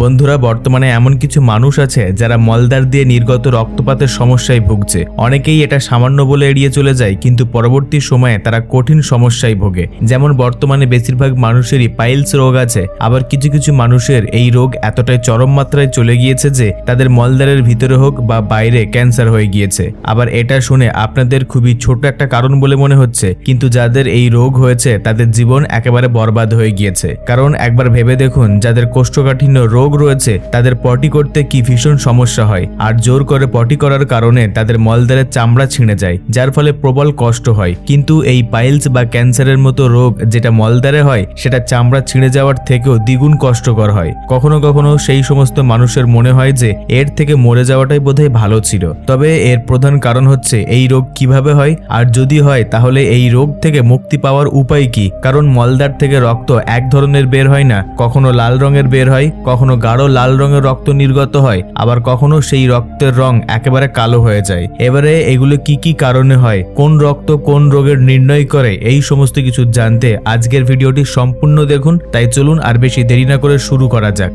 বন্ধুরা, বর্তমানে এমন কিছু মানুষ আছে যারা মলদার দিয়ে নির্গত রক্তপাতের সমস্যায় ভুগছে। অনেকেই এটা সামান্য বলে এড়িয়ে চলে যায়, কিন্তু পরবর্তী সময়ে তারা কঠিন সমস্যায় ভোগে। যেমন বর্তমানে বেশিরভাগ মানুষেরই পাইলস রোগ আছে, আবার কিছু কিছু মানুষের এই রোগ এতটাই চরম মাত্রায় চলে গিয়েছে যে তাদের মলদারের ভিতরে হোক বা বাইরে ক্যান্সার হয়ে গিয়েছে। আবার এটা শুনে আপনাদের খুবই ছোট একটা কারণ বলে মনে হচ্ছে, কিন্তু যাদের এই রোগ হয়েছে তাদের জীবন একেবারে বরবাদ হয়ে গিয়েছে। কারণ একবার ভেবে দেখুন, যাদের কোষ্ঠকাঠিন্য রোগ রয়েছে, তাদের পটি করতে কি ভীষণ সমস্যা হয়। আর জোর করে পটি করার কারণে তাদের মলদারের চামড়া ছিঁড়ে যায়, যার ফলে প্রবল কষ্ট হয়। কিন্তু এই পাইলস বা ক্যান্সারের মতো রোগ যেটা মলদারে হয়, সেটা চামড়া ছিঁড়ে যাওয়ার থেকেও দ্বিগুণ কষ্টকর হয়। কখনো কখনো সেই সমস্ত মানুষের মনে হয় যে, এর থেকে মরে যাওয়াটাই বোধহয় ভালো ছিল। তবে এর প্রধান কারণ হচ্ছে, এই রোগ কীভাবে হয়? আর যদি হয়, তাহলে এই রোগ থেকে মুক্তি পাওয়ার উপায় কি? কারণ মলদার থেকে রক্ত এক ধরনের বের হয় না, কখনো লাল রঙের বের হয়, কখনো গাঢ় লাল রঙের রক্ত নির্গত হয়, আবার কখনো সেই রক্তের রং একেবারে কালো হয়ে যায়। এবারে এগুলো কি কি কারণে হয়, কোন রক্ত কোন রোগের নির্ণয় করে, এই সমস্ত কিছু জানতে আজকের ভিডিওটি সম্পূর্ণ দেখুন, তাই চলুন আর বেশি দেরি না করে শুরু করা যাক।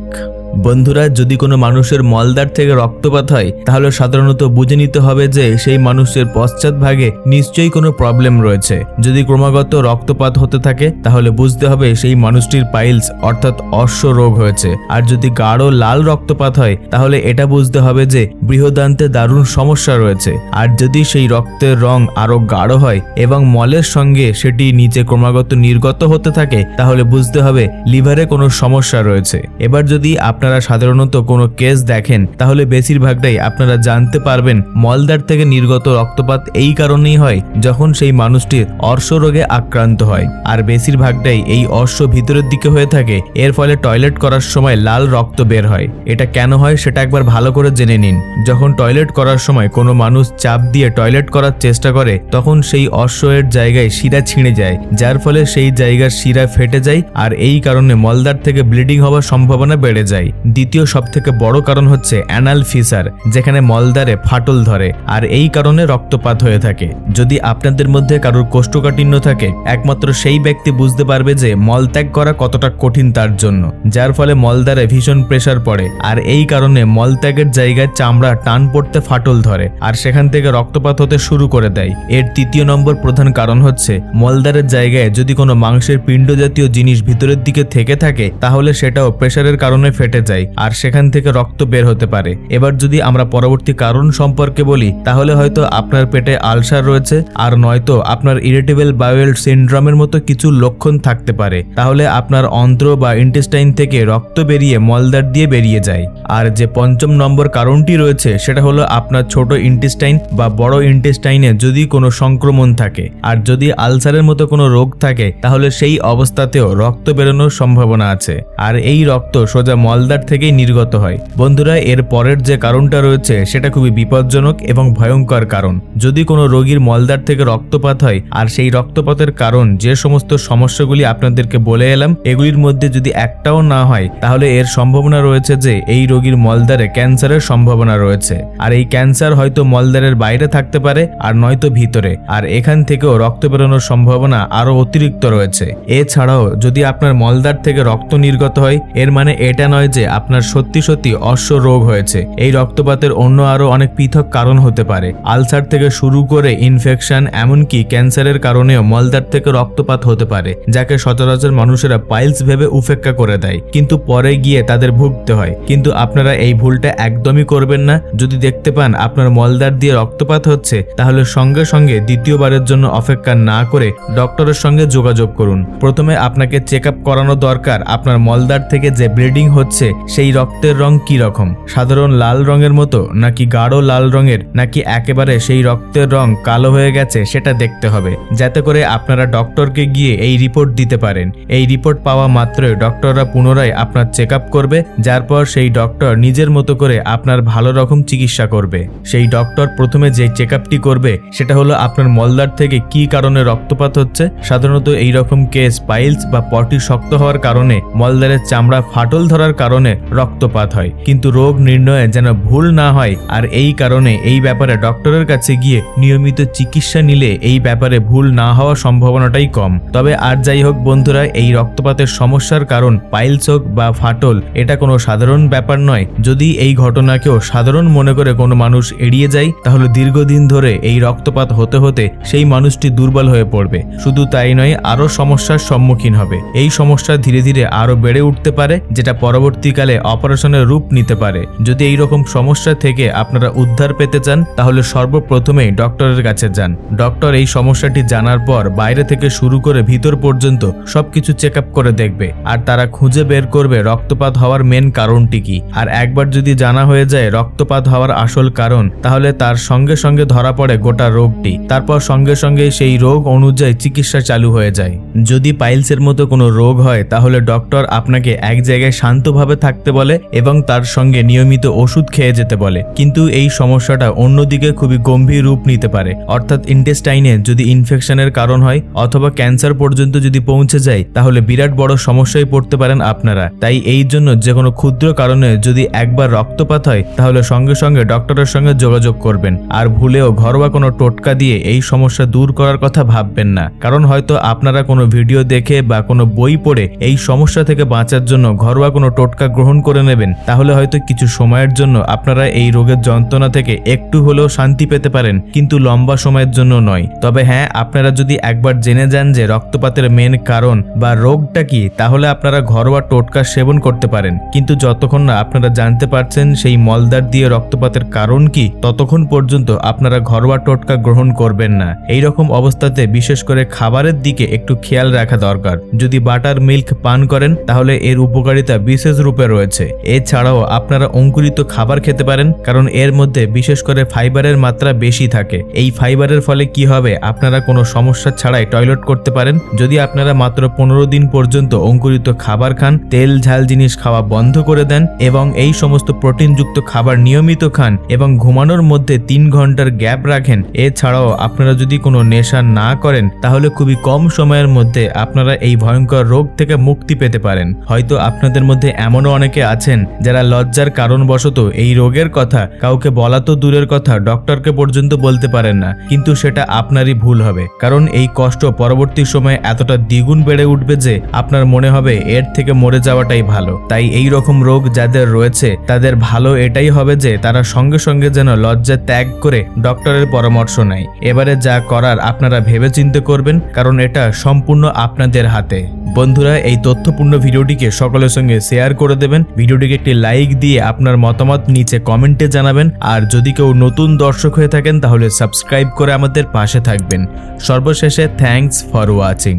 বন্ধুরা, যদি কোনো মানুষের মলদার থেকে রক্তপাত হয়, তাহলে সাধারণত বুঝে নিতে হবে যে সেই মানুষের পশ্চাৎভাগে নিশ্চয়ই কোনো প্রবলেম রয়েছে। যদি ক্রমাগত রক্তপাত হতে থাকে, তাহলে বুঝতে হবে সেই মানুষটির পাইলস অর্থাৎ অশ্ব রোগ হয়েছে। আর যদি গাঢ় লাল রক্তপাত হয়, তাহলে এটা বুঝতে হবে যে বৃহদান্তে দারুণ সমস্যা রয়েছে। আর যদি সেই রক্তের রং আরও গাঢ় হয় এবং মলের সঙ্গে সেটি নিচে ক্রমাগত নির্গত হতে থাকে, তাহলে বুঝতে হবে লিভারে কোনো সমস্যা রয়েছে। এবার যদি আপনারা সাধারণত কোনো কেস দেখেন, তাহলে বেশিরভাগটাই আপনারা জানতে পারবেন মলদার থেকে নির্গত রক্তপাত এই কারণেই হয় যখন সেই মানুষটি অর্শ রোগে আক্রান্ত হয়। আর বেশিরভাগটাই এই অর্শ ভিতরের দিকে হয়ে থাকে, এর ফলে টয়লেট করার সময় লাল রক্ত বের হয়। এটা কেন হয় সেটা একবার ভালো করে জেনে নিন। যখন টয়লেট করার সময় কোনো মানুষ চাপ দিয়ে টয়লেট করার চেষ্টা করে, তখন সেই অশ্ব এর জায়গায় শিরা ছিঁড়ে যায়, যার ফলে সেই জায়গার শিরা ফেটে যায়, আর এই কারণে মলদার থেকে ব্লিডিং হওয়ার সম্ভাবনা বেড়ে যায়। দ্বিতীয় সবথেকে বড় কারণ হচ্ছে অ্যানাল ফিসার, যেখানে মলদারে ফাটল ধরে, আর এই কারণে রক্তপাত হয়ে থাকে। যদি আপনাদের মধ্যে কারোর কোষ্ঠকাঠিন্য থাকে, একমাত্র সেই ব্যক্তি বুঝতে পারবে যে মলত্যাগ করা কতটা কঠিন তার জন্য, যার ফলে মলদারে ভীষণ প্রেসার পড়ে, আর এই কারণে মলত্যাগের জায়গায় চামড়া টান পড়তে ফাটল ধরে, আর সেখান থেকে রক্তপাত হতে শুরু করে দেয়। এর তৃতীয় নম্বর প্রধান কারণ হচ্ছে মলদারের জায়গায় যদি কোনো মাংসের পিণ্ড জাতীয় জিনিস ভিতরের দিকে থেকে থাকে, তাহলে সেটাও প্রেসারের কারণে ফেটে যায় আর সেখান থেকে রক্ত বের হতে পারে। এবার যদি আমরা পরবর্তী কারণ সম্পর্কে বলি, তাহলে হয়তো আপনার পেটে আলসার রয়েছে আর নয়তো আপনার ইরিটেবল বায়োয়েল সিন্ড্রোমের মতো কিছু লক্ষণ থাকতে পারে। তাহলে আপনার অন্ত্র বা ইন্টেস্টাইন থেকে রক্ত বেরিয়ে মলদার দিয়ে বেরিয়ে যায়। আর যে পঞ্চম নম্বর কারণটি রয়েছে, সেটা হলো আপনার ছোট ইন্টেস্টাইন বা বড় ইন্টেস্টাইনে যদি কোনো সংক্রমণ থাকে। আর যদি আলসারের মতো কোনো রোগ থাকে, তাহলে সেই অবস্থাতেও রক্ত বেরোনোর সম্ভাবনা আছে। আর এই রক্ত সোজা মলদার থেকেই নির্গত হয়। বন্ধুরা, এর পরের যে কারণটা রয়েছে, সেটা খুবই বিপজ্জনক এবং ভয়ঙ্কর কারণ। যদি কোনো রোগীর মলদার থেকে রক্তপাত হয়, আর সেই রক্তপাতের কারণ, যে সমস্ত সমস্যাগুলি আপনাদেরকে বলে এলাম, এগুলির মধ্যে যদি একটাও না হয়, তাহলে এর সম্ভাবনা রয়েছে যে, এই রোগীর মলদারে ক্যান্সারের সম্ভাবনা রয়েছে। আর এই ক্যান্সার হয়তো মলদারের বাইরে থাকতে পারে, আর নয়তো ভিতরে। আর এখান থেকেও রক্ত বেরোনোর সম্ভাবনা আরও অতিরিক্ত রয়েছে। এছাড়াও, যদি আপনার মলদার থেকে রক্ত নির্গত হয়, এর মানে এটা নয় যে আপনার সত্যি সত্যি অশ্ব রোগ হয়েছে। এই রক্তপাতের অন্য আরও অনেক পৃথক কারণ হতে পারে। আলসার থেকে শুরু করে ইনফেকশন এমনকি ক্যান্সারের কারণেও মলদার থেকে রক্তপাত হতে পারে, যাকে সচরাচর মানুষেরা পাইলস ভেবে উপেক্ষা করে দেয়। কিন্তু পরে গিয়ে তাদের ভুগতে হয়। কিন্তু আপনারা এই ভুলটা একদমই করবেন না। যদি দেখতে পান আপনার মলদার দিয়ে রক্তপাত হচ্ছে, তাহলে সঙ্গে সঙ্গে দ্বিতীয়বারের জন্য অপেক্ষা না করে ডক্টরের সঙ্গে যোগাযোগ করুন। প্রথমে আপনাকে চেক আপ করানো দরকার আপনার মলদার থেকে যে ব্লিডিং হচ্ছে সেই রক্তের রং কি রকম? সাধারণ লাল রঙের মতো, নাকি গাঢ় লাল রঙের, নাকি একেবারে সেই রক্তের রং কালো হয়ে গেছে, সেটা দেখতে হবে। যাতে করে আপনারা ডক্টরকে গিয়ে এই রিপোর্ট দিতে পারেন। এই রিপোর্ট পাওয়া মাত্রই ডক্টররা পুনরায় আপনার চেক করবে, যার পর সেই ডক্টর নিজের মতো করে আপনার ভালো রকম চিকিৎসা করবে। সেই ডক্টর প্রথমে যে চেক করবে, সেটা হলো আপনার মলদার থেকে কি কারণে রক্তপাত হচ্ছে। সাধারণত এই রকম কেস, পাইলস বা পটি শক্ত হওয়ার কারণে মলদারের চামড়া ফাটল ধরার কারণে কারণে রক্তপাত হয়। কিন্তু রোগ নির্ণয়ে যেন ভুল না হয়, আর এই কারণে এই ব্যাপারে ডক্টরের কাছে গিয়ে নিয়মিত চিকিৎসা নিলে এই ব্যাপারে ভুল না হওয়ার সম্ভাবনাটাই কম। তবে আর যাই হোক বন্ধুরা, এই রক্তপাতের সমস্যার কারণ পাইলস হোক বা ফাটল, এটা কোনো সাধারণ ব্যাপার নয়। যদি এই ঘটনাকেও সাধারণ মনে করে কোনো মানুষ এড়িয়ে যায়, তাহলে দীর্ঘদিন ধরে এই রক্তপাত হতে হতে সেই মানুষটি দুর্বল হয়ে পড়বে। শুধু তাই নয়, আরও সমস্যার সম্মুখীন হবে। এই সমস্যা ধীরে ধীরে আরও বেড়ে উঠতে পারে, যেটা পরবর্তীকালে অপারেশনের রূপ নিতে পারে। যদি এই রকম সমস্যা থেকে আপনারা উদ্ধার পেতে চান, তাহলে সর্বপ্রথমেই ডক্টরের কাছে যান। ডক্টর এই সমস্যাটি জানার পর বাইরে থেকে শুরু করে ভিতর পর্যন্ত সবকিছু চেক আপ করে দেখবে। আর তারা খুঁজে বের করবে রক্তপাত হওয়ার মেন কারণটি কি। আর একবার যদি জানা হয়ে যায় রক্তপাত হওয়ার আসল কারণ, তাহলে তার সঙ্গে সঙ্গে ধরা পড়ে গোটা রোগটি। তারপর সঙ্গে সঙ্গে সেই রোগ অনুযায়ী চিকিৎসা চালু হয়ে যায়। যদি পাইলসের মতো কোনো রোগ হয়, তাহলে ডক্টর আপনাকে এক জায়গায় শান্তভাবে থাকতে বলে এবং তার সঙ্গে নিয়মিত ওষুধ খেয়ে যেতে বলে। কিন্তু এই সমস্যাটা অন্যদিকে খুবই গম্ভীর রূপ নিতে পারে। অর্থাৎ ইন্টেস্টাইনে যদি ইনফেকশনের কারণ হয় অথবা ক্যান্সার পর্যন্ত যদি পৌঁছে যায়, তাহলে বিরাট বড় সমস্যায় পড়তে পারেন আপনারা। তাই এই জন্য যে কোনো ক্ষুদ্র কারণে যদি একবার রক্তপাত হয়, তাহলে সঙ্গে সঙ্গে ডক্টরের সঙ্গে যোগাযোগ করবেন। আর ভুলেও ঘরোয়া কোনো টোটকা দিয়ে এই সমস্যা দূর করার কথা ভাববেন না। কারণ হয়তো আপনারা কোনো ভিডিও দেখে বা কোনো বই পড়ে এই সমস্যা থেকে বাঁচার জন্য ঘরোয়া কোনো টোটকা গ্রহণ করে নেবেন, তাহলে হয়তো কিছু সময়ের জন্য আপনারা এই রোগের যন্ত্রণা থেকে একটু হলেও শান্তি পেতে পারেন, কিন্তু লম্বা সময়ের জন্য নয়। তবে হ্যাঁ আপনারা যদি একবার জেনে যান যে রক্তপাতের মেন কারণ বা রোগটা কি, তাহলে আপনারা ঘরোয়া টোটকা সেবন করতে পারেন। কিন্তু যতক্ষণ না আপনারা জানতে পারছেন সেই মলদার দিয়ে রক্তপাতের কারণ কি, ততক্ষণ পর্যন্ত আপনারা ঘরোয়া টোটকা গ্রহণ করবেন না। এই রকম অবস্থাতে বিশেষ করে খাবারের দিকে একটু খেয়াল রাখা দরকার। যদি বাটার মিল্ক পান করেন, তাহলে এর উপকারিতা বিশেষ রূপে রয়েছে। এছাড়াও আপনারা অঙ্কুরিত খাবার খেতে পারেন, কারণ এর মধ্যে বিশেষ করে ফাইবারের মাত্রা বেশি থাকে। এই ফাইবারের ফলে কি হবে? আপনারা কোনো সমস্যা ছাড়াই টয়লেট করতে পারেন। যদি আপনারা মাত্র পনেরো দিন পর্যন্ত অঙ্কুরিত খাবার খান, তেল, ঝাল জিনিস খাওয়া বন্ধ করে দেন এবং এই সমস্ত প্রোটিনযুক্ত খাবার নিয়মিত খান এবং ঘুমানোর মধ্যে তিন ঘণ্টার গ্যাপ রাখেন, এছাড়াও আপনারা যদি কোনো নেশা না করেন, তাহলে খুবই কম সময়ের মধ্যে আপনারা এই ভয়ঙ্কর রোগ থেকে মুক্তি পেতে পারেন। হয়তো আপনাদের মধ্যে এমনও অনেকে আছেন যারা লজ্জার কারণবশত এই রোগের কথা কাউকে বলা তো দূরের কথা ডক্টরকে পর্যন্ত বলতে পারেন না। কিন্তু সেটা আপনারই ভুল হবে। কারণ এই কষ্ট পরবর্তী সময়ে এতটা দ্বিগুণ বেড়ে উঠবে যে আপনার মনে হবে এর থেকে মরে যাওয়াটাই ভালো। তাই এই রকম রোগ যাদের রয়েছে, তাদের ভালো এটাই হবে যে তারা সঙ্গে সঙ্গে যেন লজ্জা ত্যাগ করে ডক্টরের পরামর্শ নেয়। এবারে যা করার আপনারা ভেবে চিন্তে করবেন, কারণ এটা সম্পূর্ণ আপনাদের হাতে। বন্ধুরা, এই তথ্যপূর্ণ ভিডিওটিকে সকলের সঙ্গে শেয়ার করে দেবেন। ভিডিওটিকে একটি লাইক দিয়ে আপনার মতামত নিচে কমেন্টে জানাবেন। আর যদি কেউ নতুন দর্শক হয়ে থাকেন, তাহলে সাবস্ক্রাইব করে আমাদের পাশে থাকবেন। সর্বশেষে থ্যাঙ্কস ফর ওয়াচিং